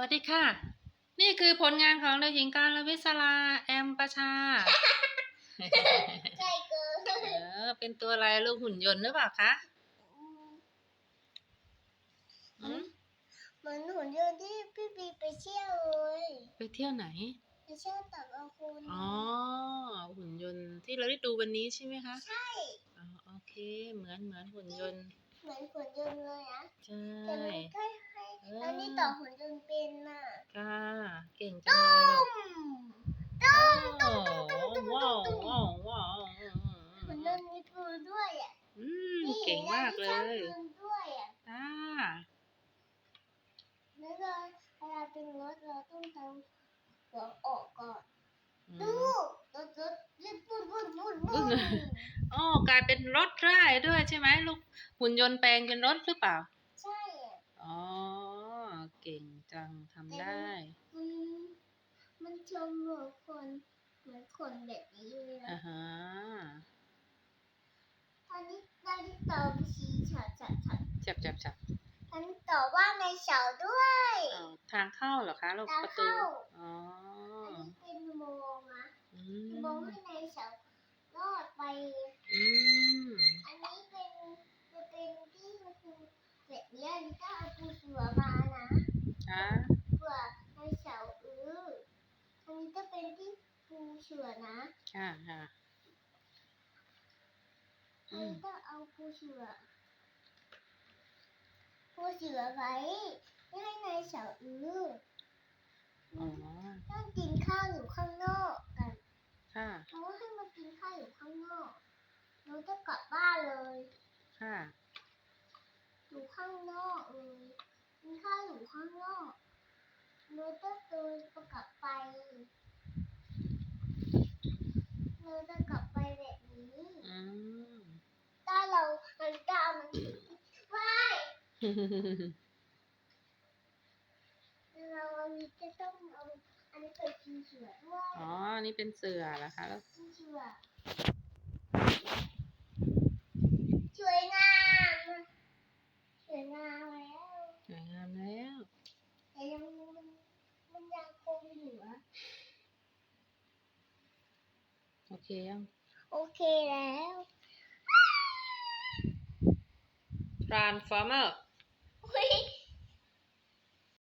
วัสดีค่ะ นี่คือผลงานของเด็กหญิงการลวิศราแอมประชาใช่เกินเออเป็นตัวอะไรลูกหุ่นยนต์หรือเปล่าคะอืมเหมือนหุ่นยนต์ที่พี่บีไปเที่ยวเลยไปเที่ยวไหนไปเที่ยวตับอาคุณอ๋อหุ่นยนต์ที่เราได้ดูวันนี้ใช่ไหมคะ ใช่อ๋อโอเค เหมือนเหมือนหุ่นยนต์ เหมือนหุ่นยนต์เลยนะใช่แต่มันแค่ให้เออแล้วนี่ต่อหุ่นยนต์เป็นน่ะค่ะ เก่งจังเลยลูกตุ้มโอ้ว้าวว้าวว้าวหุ่นยนต์มีปืนด้วยอะอืมเก่งมากเลนี่ยมีปืนด้วยอะอ่าแล้วเราเวลาเป็นรถเราต้องทำหัวออกก่อน อื ดู ม รถรถรีบปุ้นปุ้นปุ้น ปุ้ ปุ้ น น อ๋อกลายเป็นรถได้ด้วยใช่ไหมลูกหุ่นยนต์แปลงเป็นรถหรือเปล่า ใช่อะอ๋อ เก่งจังทำได้ มันมันชมเหมือนคนเหมือนคนแบบนี้เลยอ่านะฮะตอนนี้ตอนนี้ต่อไปชี้ฉัดฉัดฉัดจับจับจับตอนนี้ต่อว่าในเสาด้วยอ๋อทางเข้าเหรอคะลูกทางประตูเข้าอ๋ออันนี้เป็นอุโมงค์นะอือุโมงมค์ให้ในเสา รอดไป อืมอันนี้เป็นจะเป็นที่มันคือเสร็จเนี้ยนี่ก็เอาปูเสือมานะอะเผื่อในเสาอื้ออันนี้จะเป็นที่ปูเสือนะค่ะค่ะ อันนี้ก็เอาปูเสือปูเสือไว้ไม่ให้ในเสาอื้ออ๋อ ต้องกินข้าวอยู่ข้างนอกกัน ค่ะ เพราะว่าให้มากินข้าวอยู่ข้างนอกเราจะกลับบ้านเลย ค่ะ อยู่ข้างนอกเลยกินข้าวอยู่ข้างนอก เราจะเดินกลับไปเราจะกลับไปแบบนี้อืมถ้าเรามันตามมันไม่เราจะต้องเอาอันนี้เป็นกินเสือด้วยอ๋อนี่เป็นเสือเหรอคะแล้วกินเสือ โอเคยัง โอเคแล้ว transformer เฮ้ย